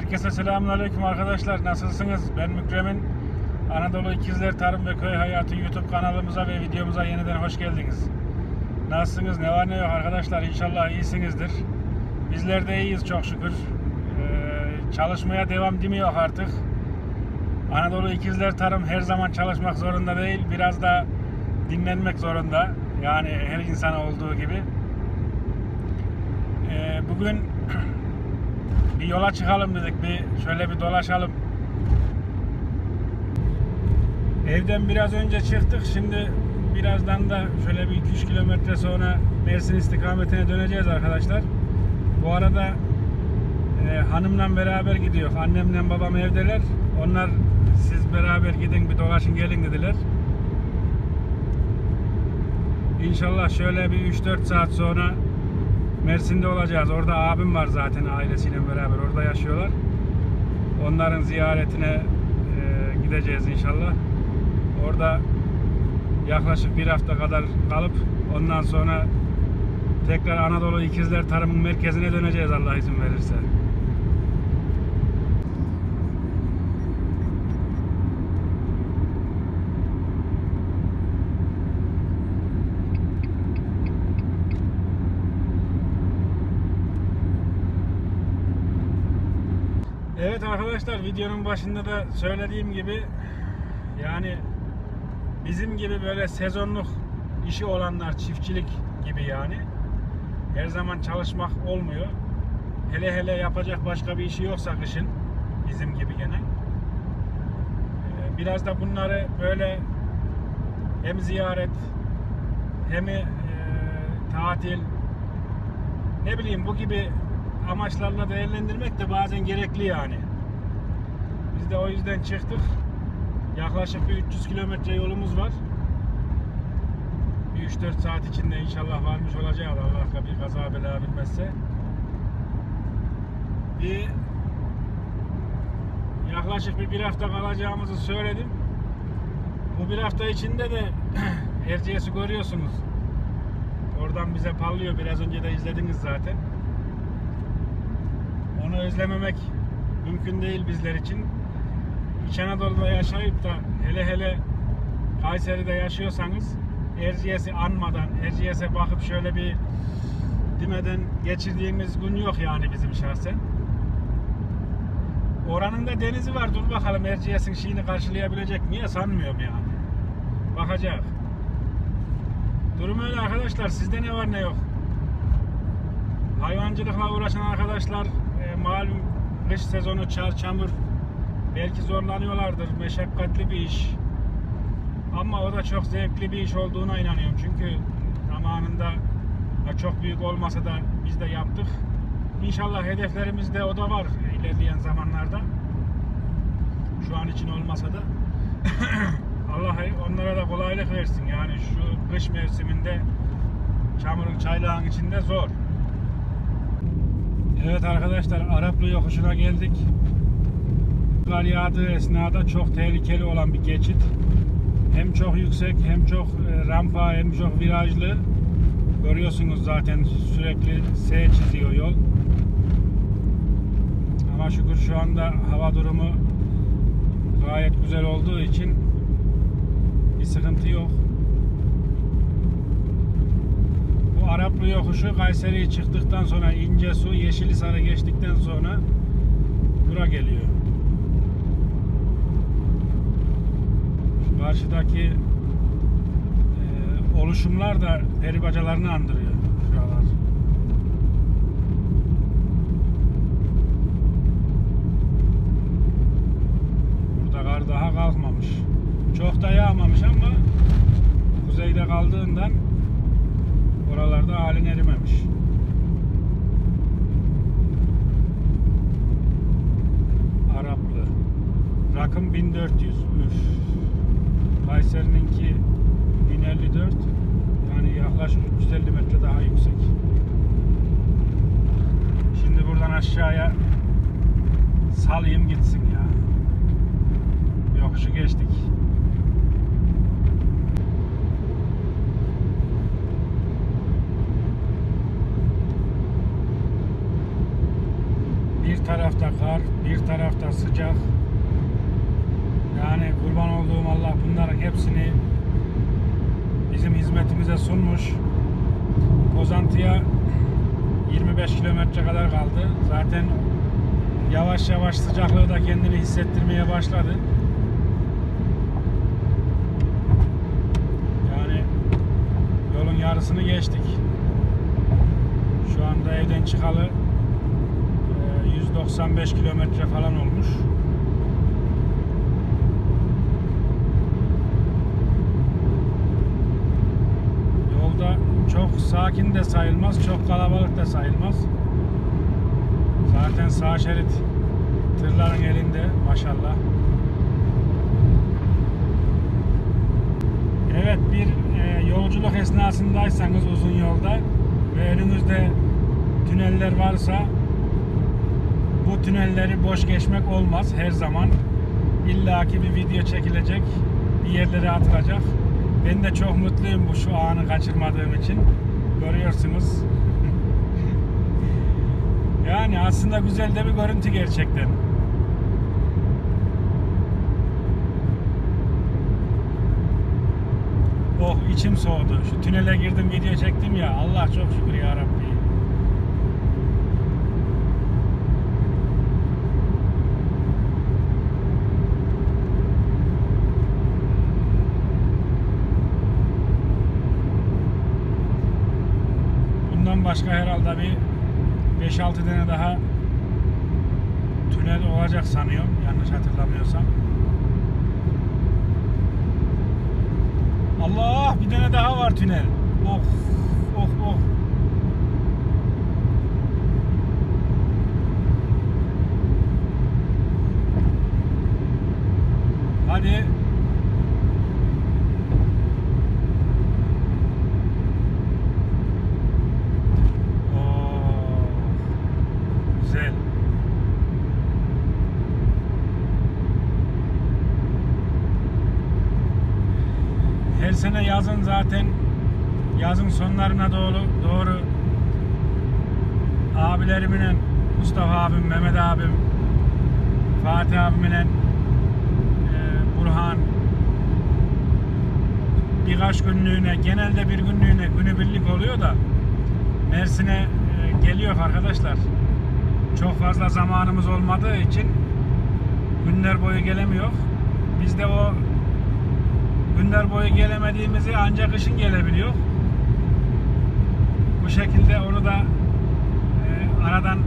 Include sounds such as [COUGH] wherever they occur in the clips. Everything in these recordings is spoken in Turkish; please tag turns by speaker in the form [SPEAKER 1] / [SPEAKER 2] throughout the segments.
[SPEAKER 1] Herkese selamünaleyküm arkadaşlar. Nasılsınız? Ben Mükremin. Anadolu İkizler Tarım ve Köy Hayatı YouTube kanalımıza ve videomuza yeniden hoş geldiniz. Nasılsınız? Ne var ne yok arkadaşlar? İnşallah iyisinizdir. Bizler de iyiyiz çok şükür. Ee, çalışmaya devam demiyor artık. Anadolu İkizler Tarım her zaman çalışmak zorunda değil. Biraz da dinlenmek zorunda. Yani her insan olduğu gibi. Ee, bugün bir yola çıkalım dedik. Bir şöyle bir dolaşalım. Evden biraz önce çıktık. Şimdi birazdan da şöyle bir 2-3 kilometre sonra Mersin istikametine döneceğiz arkadaşlar. Bu arada e, hanımla beraber gidiyor. Annemle babam evdeler. Onlar siz beraber gidin bir dolaşın gelin dediler. İnşallah şöyle bir 3-4 saat sonra Mersin'de olacağız. Orada abim var zaten ailesiyle beraber. Orada yaşıyorlar. Onların ziyaretine e, gideceğiz inşallah. Orada yaklaşık bir hafta kadar kalıp ondan sonra tekrar Anadolu İkizler Tarımın Merkezi'ne döneceğiz Allah izin verirse. Evet arkadaşlar videonun başında da söylediğim gibi yani bizim gibi böyle sezonluk işi olanlar çiftçilik gibi yani her zaman çalışmak olmuyor. Hele hele yapacak başka bir işi yoksa kışın bizim gibi gene. Ee, Biraz da bunları böyle hem ziyaret hem e, tatil ne bileyim bu gibi amaçlarla değerlendirmek de bazen gerekli yani. Biz de o yüzden çıktık. Yaklaşık bir 300 kilometre yolumuz var. Bir 3-4 saat içinde inşallah varmış olacağız. Allah bir kaza bela bilmezse. Bir yaklaşık bir, bir hafta kalacağımızı söyledim. Bu bir hafta içinde de [CLEARS THROAT] Erciyes'i görüyorsunuz. Oradan bize parlıyor. Biraz önce de izlediniz zaten. Onu özlememek mümkün değil bizler için. İç Anadolu'da yaşayıp da hele hele Kayseri'de yaşıyorsanız Erciyes'i anmadan, Erciyes'e bakıp şöyle bir demeden geçirdiğimiz gün yok yani bizim şahsen. Oranın da denizi var. Dur bakalım Erciyes'in şeyini karşılayabilecek mi? Sanmıyorum yani. Bakacak. Durum öyle arkadaşlar. Sizde ne var ne yok? Hayvancılıkla uğraşan arkadaşlar malum kış sezonu çar çamur belki zorlanıyorlardır. Meşakkatli bir iş. Ama o da çok zevkli bir iş olduğuna inanıyorum. Çünkü zamanında çok büyük olmasa da biz de yaptık. İnşallah hedeflerimizde o da var ilerleyen zamanlarda. Şu an için olmasa da. [COUGHS] Allah onlara da kolaylık versin. Yani şu kış mevsiminde çamurun çaylağın içinde zor. Evet arkadaşlar Araplı yokuşuna geldik. Kar yağdığı esnada çok tehlikeli olan bir geçit. Hem çok yüksek hem çok e, rampa hem çok virajlı. Görüyorsunuz zaten sürekli S çiziyor yol. Ama şükür şu anda hava durumu gayet güzel olduğu için bir sıkıntı yok. Bu Araplı yokuşu Kayseri'ye çıktıktan sonra İncesu, Yeşilisar'ı geçtikten sonra bura geliyor. Şu karşıdaki e, oluşumlar da peri bacalarını andırıyor. Burada kar daha kalkmamış. Çok da yağmamış ama kuzeyde kaldığından oralarda halin erimemiş. Araplı. Rakım 1400. Üf. Kayseri'ninki 1054. Yani yaklaşık 350 metre daha yüksek. Şimdi buradan aşağıya salayım gitsin ya. Yokuşu geçtik. Tarafta kar, bir tarafta sıcak. Yani kurban olduğum Allah bunların hepsini bizim hizmetimize sunmuş. Kozantı'ya 25 kilometre kadar kaldı. Zaten yavaş yavaş sıcaklığı da kendini hissettirmeye başladı. Yani yolun yarısını geçtik. Şu anda evden çıkalı 195 kilometre falan olmuş. Yolda çok sakin de sayılmaz, çok kalabalık da sayılmaz. Zaten sağ şerit tırların elinde maşallah. Evet bir e, yolculuk esnasındaysanız uzun yolda ve önünüzde tüneller varsa bu tünelleri boş geçmek olmaz her zaman. illaki bir video çekilecek, bir yerlere atılacak. Ben de çok mutluyum bu şu anı kaçırmadığım için. Görüyorsunuz. [LAUGHS] yani aslında güzel de bir görüntü gerçekten. Oh içim soğudu. Şu tünele girdim video çektim ya. Allah çok şükür ya Rabbi. Başka herhalde bir 5-6 tane daha tünel olacak sanıyorum. Yanlış hatırlamıyorsam. Allah bir tane daha var tünel. Oh oh oh. Hadi. Oo, Güzel. Her sene yazın zaten yazın sonlarına doğru doğru abilerimle Mustafa abim, Mehmet abim, Fatih abimle e, Burhan birkaç günlüğüne genelde bir günlüğüne günübirlik oluyor da Mersin'e e, geliyor arkadaşlar. Çok fazla zamanımız olmadığı için günler boyu gelemiyor. Biz de o günler boyu gelemediğimizi ancak kışın gelebiliyor. Bu şekilde onu da e, aradan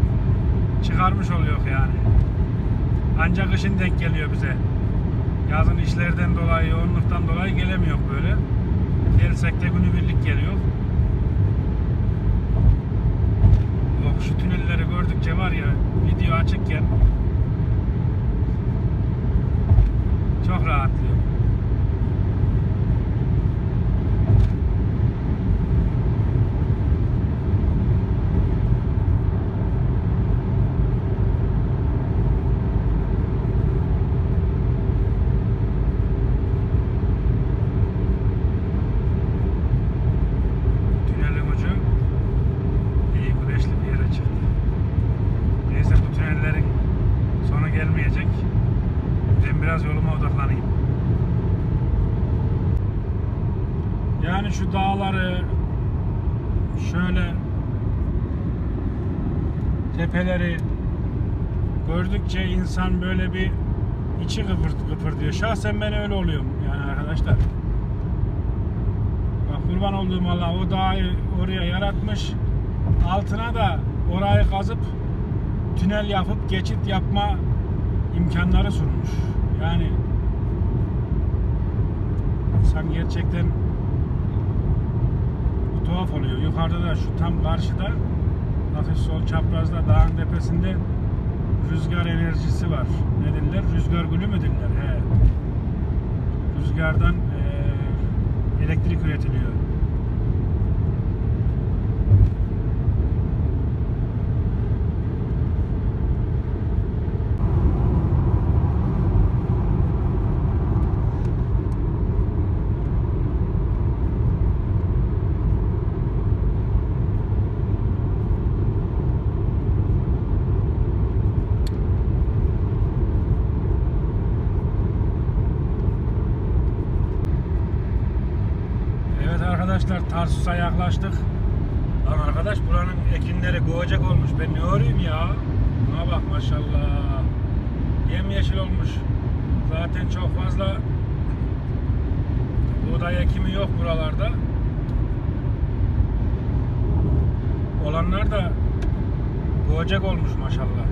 [SPEAKER 1] çıkarmış oluyor yani. Ancak kışın denk geliyor bize. Yazın işlerden dolayı, yoğunluktan dolayı gelemiyor böyle. Gelsek de günübirlik geliyor. Oh şu tünelleri gördükçe var ya video açıkken çok rahatlıyor. Şu dağları şöyle tepeleri gördükçe insan böyle bir içi kıpır kıpır diyor. Şahsen ben öyle oluyorum yani arkadaşlar. Bak kurban olduğum Allah o dağı oraya yaratmış. Altına da orayı kazıp tünel yapıp geçit yapma imkanları sunmuş. Yani insan gerçekten tuhaf oluyor. Yukarıda da şu tam karşıda hafif sol çaprazda dağın tepesinde rüzgar enerjisi var. Ne derler? Rüzgar gülü mü derler? He. Rüzgardan eee, elektrik üretiliyor. Tarsus'a yaklaştık. Lan arkadaş buranın ekinleri kovacak olmuş. Ben ne öreyim ya? Buna bak maşallah. Yemyeşil olmuş. Zaten çok fazla buğday ekimi yok buralarda. Olanlar da kovacak olmuş maşallah.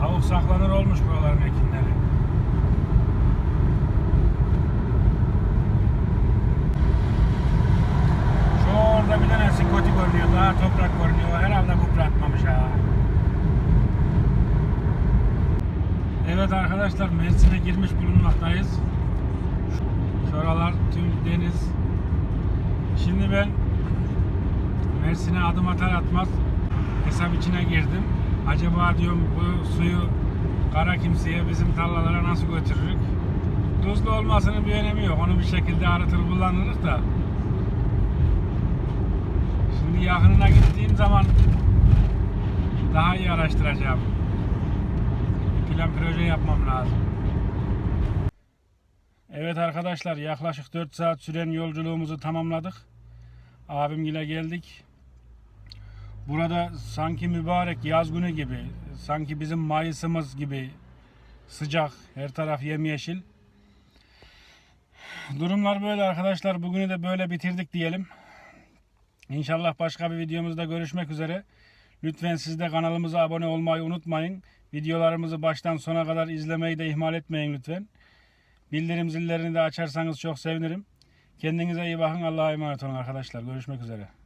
[SPEAKER 1] Tavuk saklanır olmuş buraların ekinleri. Şu orada bir tane sikoti görünüyor. Daha toprak görünüyor. Herhalde kupra atmamış ha. Evet arkadaşlar Mersin'e girmiş bulunmaktayız. Şuralar tüm deniz. Şimdi ben Mersin'e adım atar atmaz hesap içine girdim. Acaba diyorum bu suyu kara kimseye bizim tarlalara nasıl götürürük? Tuzlu olmasının bir önemi yok. Onu bir şekilde aratır kullanırız da. Şimdi yakınına gittiğim zaman daha iyi araştıracağım. Plan proje yapmam lazım. Evet arkadaşlar yaklaşık 4 saat süren yolculuğumuzu tamamladık. Abimgile geldik. Burada sanki mübarek yaz günü gibi, sanki bizim Mayıs'ımız gibi sıcak, her taraf yemyeşil. Durumlar böyle arkadaşlar. Bugünü de böyle bitirdik diyelim. İnşallah başka bir videomuzda görüşmek üzere. Lütfen siz de kanalımıza abone olmayı unutmayın. Videolarımızı baştan sona kadar izlemeyi de ihmal etmeyin lütfen. Bildirim zillerini de açarsanız çok sevinirim. Kendinize iyi bakın. Allah'a emanet olun arkadaşlar. Görüşmek üzere.